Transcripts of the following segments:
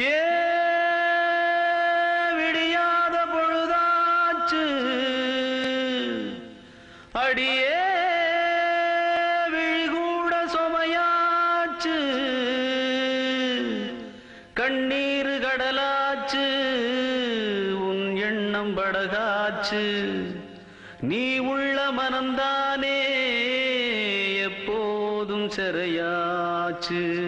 ஏ விடியாத பொழுதாச்சு. அடியே விழிகூட சுமையாச்சு. கண்ணீர் கடலாச்சு. உன் எண்ணம் படகாச்சு. நீ உள்ள மனந்தானே எப்போதும் சிறையாச்சு.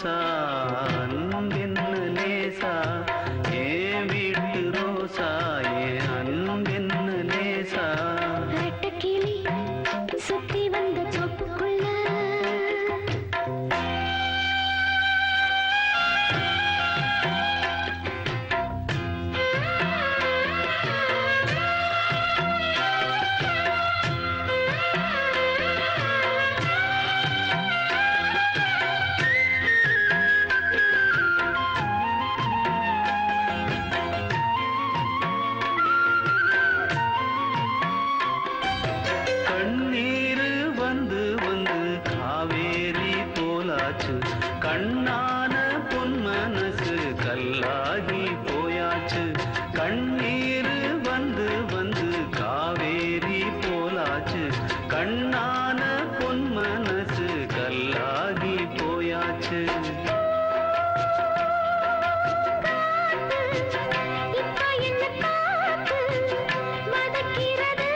सा மதக்கிறது?